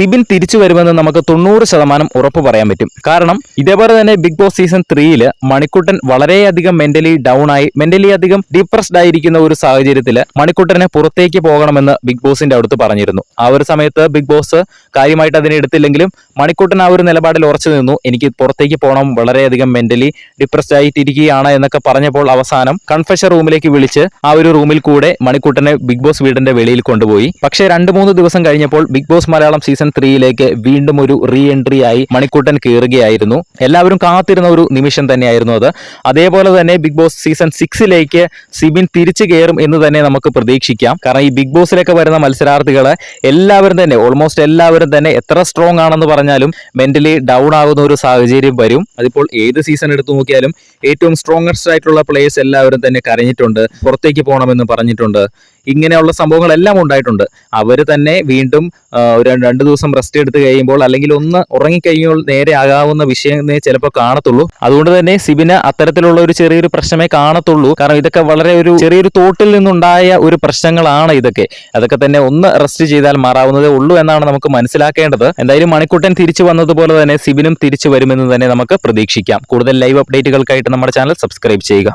സിബിൻ തിരിച്ചു വരുമെന്ന് നമുക്ക് തൊണ്ണൂറ് ശതമാനം ഉറപ്പ് പറയാൻ പറ്റും. കാരണം ഇതേപോലെ തന്നെ ബിഗ് ബോസ് സീസൺ ത്രീയിൽ മണിക്കുട്ടൻ വളരെയധികം മെന്റലി ഡൗൺ ആയി മെന്റലി അധികം ഡിപ്രസ്ഡ് ആയിരിക്കുന്ന ഒരു സാഹചര്യത്തിൽ മണിക്കുട്ടനെ പുറത്തേക്ക് പോകണമെന്ന് ബിഗ് ബോസിന്റെ അടുത്ത് പറഞ്ഞിരുന്നു. ആ ഒരു സമയത്ത് ബിഗ് ബോസ് കാര്യമായിട്ട് അതിനെ എടുത്തില്ലെങ്കിലും മണിക്കുട്ടൻ ആ ഒരു നിലപാടിൽ ഉറച്ചു നിന്നു. എനിക്ക് പുറത്തേക്ക് പോകണം വളരെയധികം മെന്റലി ഡിപ്രസ്ഡ് ആയിട്ടിരിക്കുകയാണ് എന്നൊക്കെ പറഞ്ഞപ്പോൾ അവസാനം കൺഫഷൻ റൂമിലേക്ക് വിളിച്ച് ആ ഒരു റൂമിൽ കൂടെ മണിക്കുട്ടനെ ബിഗ് ബോസ് വീടിന്റെ വെളിയിൽ കൊണ്ടുപോയി. പക്ഷേ രണ്ട് മൂന്ന് ദിവസം കഴിഞ്ഞപ്പോൾ ബിഗ് ബോസ് മലയാളം സീസൺ ത്രീയിലേക്ക് വീണ്ടും ഒരു റീ എൻട്രി ആയി മണിക്കുട്ടൻ കയറുകയായിരുന്നു. എല്ലാവരും കാത്തിരുന്ന ഒരു നിമിഷം തന്നെയായിരുന്നു അത്. അതേപോലെ തന്നെ ബിഗ് ബോസ് സീസൺ സിക്സിലേക്ക് സിബിൻ തിരിച്ചു കയറും എന്ന് തന്നെ നമുക്ക് പ്രതീക്ഷിക്കാം. കാരണം ഈ ബിഗ് ബോസിലേക്ക് വരുന്ന മത്സരാർത്ഥികളെ എല്ലാവരും തന്നെ ഓൾമോസ്റ്റ് എല്ലാവരും തന്നെ എത്ര സ്ട്രോങ് ആണെന്ന് പറഞ്ഞാലും മെന്റലി ഡൗൺ ആകുന്ന ഒരു സാഹചര്യം വരും. അതിപ്പോൾ ഏത് സീസൺ എടുത്തു നോക്കിയാലും ഏറ്റവും സ്ട്രോങ്ങസ്റ്റ് ആയിട്ടുള്ള പ്ലേയേഴ്സ് എല്ലാവരും തന്നെ കരഞ്ഞിട്ടുണ്ട്. പുറത്തേക്ക് പോകണമെന്ന് പറഞ്ഞിട്ടുണ്ട്. ഇങ്ങനെയുള്ള സംഭവങ്ങളെല്ലാം ഉണ്ടായിട്ടുണ്ട്. അവർ തന്നെ വീണ്ടും ഒരു രണ്ട് ദിവസം റെസ്റ്റ് എടുത്ത് കഴിയുമ്പോൾ അല്ലെങ്കിൽ ഒന്ന് ഉറങ്ങിക്കഴിയുമ്പോൾ നേരെ ആകാവുന്ന വിഷയമേ ചിലപ്പോൾ കാണത്തുള്ളൂ. അതുകൊണ്ട് തന്നെ സിബിന് അത്തരത്തിലുള്ള ഒരു ചെറിയൊരു പ്രശ്നമേ കാണത്തുള്ളൂ. കാരണം ഇതൊക്കെ വളരെ ഒരു ചെറിയൊരു തോട്ടിൽ നിന്നുണ്ടായ ഒരു പ്രശ്നങ്ങളാണ് ഇതൊക്കെ. അതൊക്കെ തന്നെ ഒന്ന് റെസ്റ്റ് ചെയ്താൽ മാറാവുന്നതേ ഉള്ളൂ എന്നാണ് നമുക്ക് മനസ്സിലാക്കേണ്ടത്. എന്തായാലും മണിക്കുട്ടൻ തിരിച്ചു വന്നതുപോലെ തന്നെ സിബിനും തിരിച്ചു വരുമെന്ന് തന്നെ നമുക്ക് പ്രതീക്ഷിക്കാം. കൂടുതൽ ലൈവ് അപ്ഡേറ്റുകൾക്കായിട്ട് നമ്മുടെ ചാനൽ സബ്സ്ക്രൈബ് ചെയ്യുക.